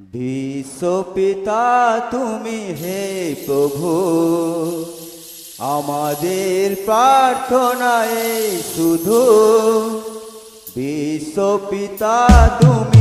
বিশ্ব পিতা তুমি হে প্রভু। আমাদের প্রার্থনায় শুধু। বিশ্ব পিতা তুমি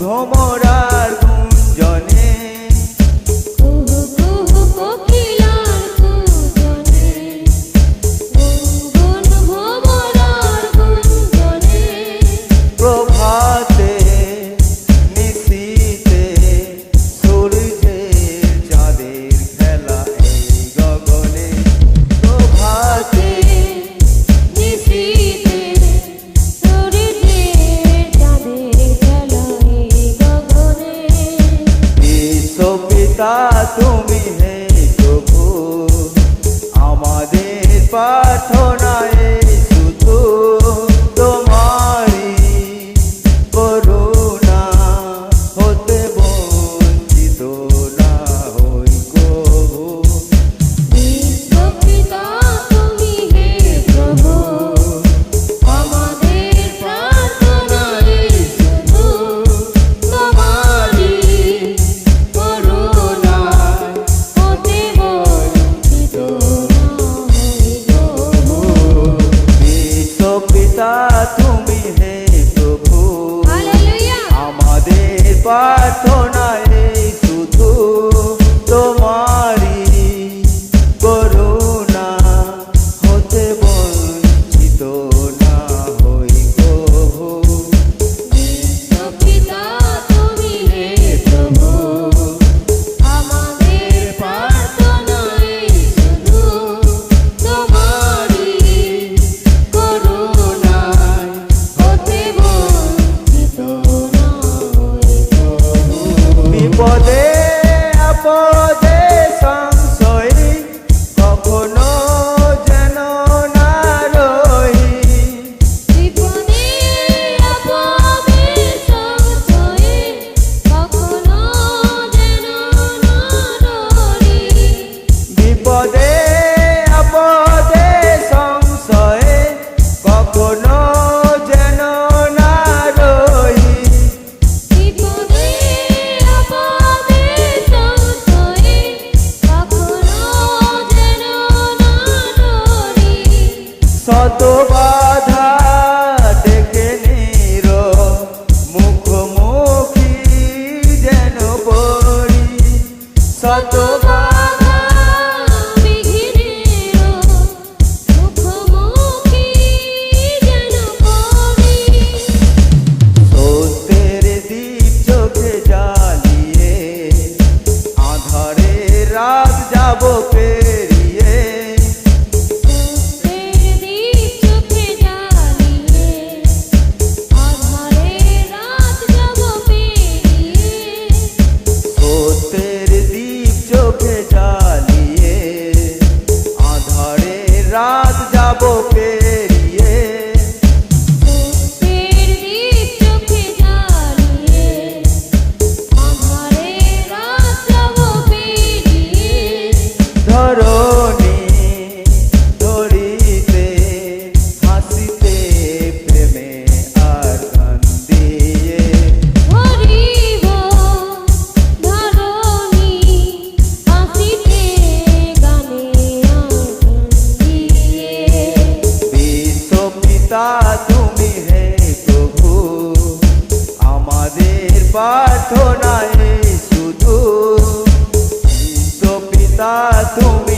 ভ্রমরা yeah. প্রার্থনায় প্রার্থনায় শুধু। তো পিতা তুমি